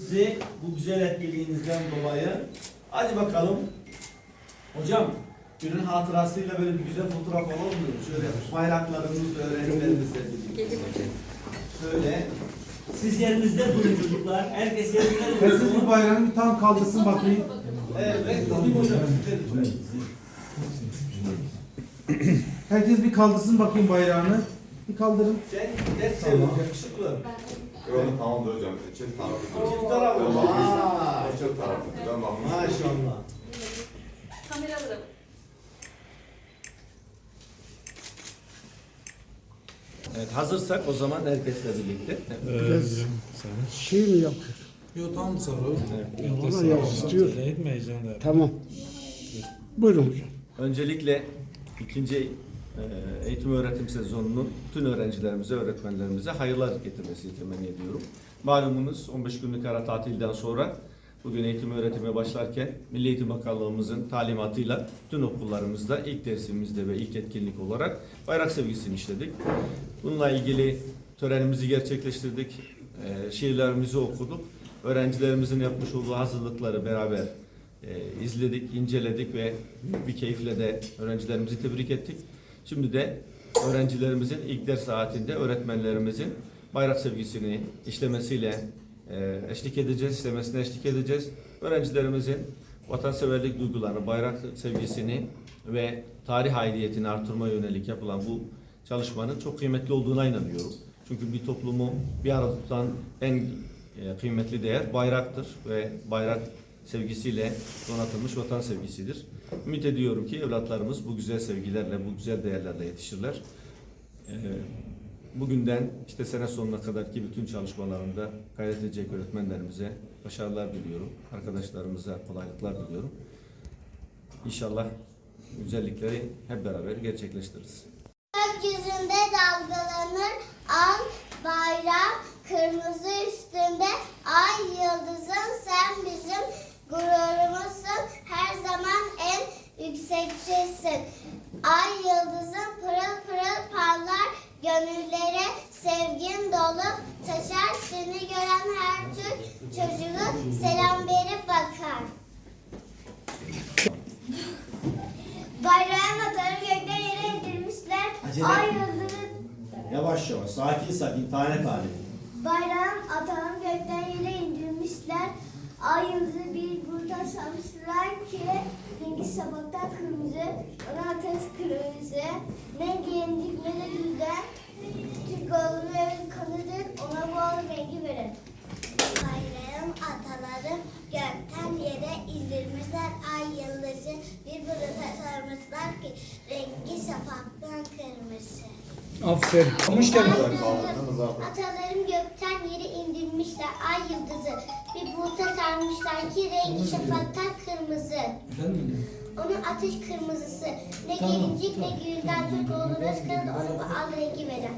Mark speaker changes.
Speaker 1: Sizi bu güzel etkinliğinizden dolayı. Hadi bakalım. Hocam günün hatırasıyla böyle bir güzel fotoğraf alalım mı? Şöyle bayraklarımızla öğrencilerimizle birlikte. Şöyle.
Speaker 2: Siz yerinizde durun çocuklar. Herkes yerinde
Speaker 3: Herkes bir
Speaker 2: dursun.
Speaker 3: bayrağını bir tam kaldırsın bakayım.
Speaker 1: Evet. Tabii hocam.
Speaker 3: Herkes bir kaldırsın bakayım bayrağını. Bir kaldırın.
Speaker 1: Sen ders tamam. yakışıklı.
Speaker 4: Tamam da hocam. Çift tarafı.
Speaker 1: Çift taraflı. Vay.
Speaker 4: Çift tarafı. Ben bakmıştım.
Speaker 1: Maşallah.
Speaker 5: Kameralara
Speaker 1: Evet hazırsak o zaman herkesle birlikte.
Speaker 6: Şey mi yapıyor?
Speaker 7: Yok tamam sonra.
Speaker 6: Bana yansıtıyor.
Speaker 7: Etmeyeceğim de.
Speaker 6: Tamam. Buyurun hocam.
Speaker 1: Öncelikle ikinci eğitim öğretim sezonunun tüm öğrencilerimize, öğretmenlerimize hayırlar getirmesini temenni ediyorum. Malumunuz 15 günlük ara tatilden sonra bugün eğitim öğretime başlarken Milli Eğitim Bakanlığımızın talimatıyla tüm okullarımızda ilk dersimizde ve ilk etkinlik olarak bayrak sevgisini işledik. Bununla ilgili törenimizi gerçekleştirdik, e, şiirlerimizi okuduk. Öğrencilerimizin yapmış olduğu hazırlıkları beraber e, izledik, inceledik ve büyük bir keyifle de öğrencilerimizi tebrik ettik. Şimdi de öğrencilerimizin ilk ders saatinde öğretmenlerimizin bayrak sevgisini işlemesiyle e, eşlik edeceğiz, işlemesine eşlik edeceğiz. Öğrencilerimizin vatanseverlik duygularını, bayrak sevgisini ve tarih aidiyetini artırma yönelik yapılan bu çalışmanın çok kıymetli olduğuna inanıyorum. Çünkü bir toplumu bir arada tutan en e, kıymetli değer bayraktır ve bayrak sevgisiyle donatılmış vatan sevgisidir. Ümit ediyorum ki evlatlarımız bu güzel sevgilerle, bu güzel değerlerle yetişirler. Ee, Bugünden işte sene sonuna kadarki bütün çalışmalarında gayret edecek öğretmenlerimize başarılar diliyorum. Arkadaşlarımıza kolaylıklar diliyorum. İnşallah güzellikleri hep beraber gerçekleştiririz.
Speaker 8: Gökyüzünde dalgalanır al bayrak kırmızı üstünde ay yıldızın sen bizim gururumuzsun her zaman en yüksekçisin. Ay yıldızın pırıl pırıl parlar gönüllere sevgin dolu taşar seni gören her Türk çocuğu selam verip bakar. Bayrağın atarı gökten yere indirmişler.
Speaker 1: Acele
Speaker 8: Ay
Speaker 1: etme.
Speaker 8: yıldızı
Speaker 1: Yavaş yavaş, sakin sakin, tane tane.
Speaker 8: Bayrağın atağını gökten yere indirmişler. Ay yıldızı bir burada sanmışlar ki rengi sabahtan kırmızı, ona ateş kırmızı. Ne gencik ne de güzel. Türk oğlunu evet kanıdır, ona bu oğlu rengi verin. Bayrağın ataları gökten yere indirmişler. Ay yıldızı bir burada sarmışlar ki rengi şafaktan kırmızı.
Speaker 6: Aferin. Hoş
Speaker 8: Atalarım gökten yere indirmişler ay yıldızı. Bir buluta sarmışlar ki rengi şafaktan kırmızı. Onun ateş kırmızısı. Ne gelincik ne gülden Türk olur özkanı onu bu al rengi veren.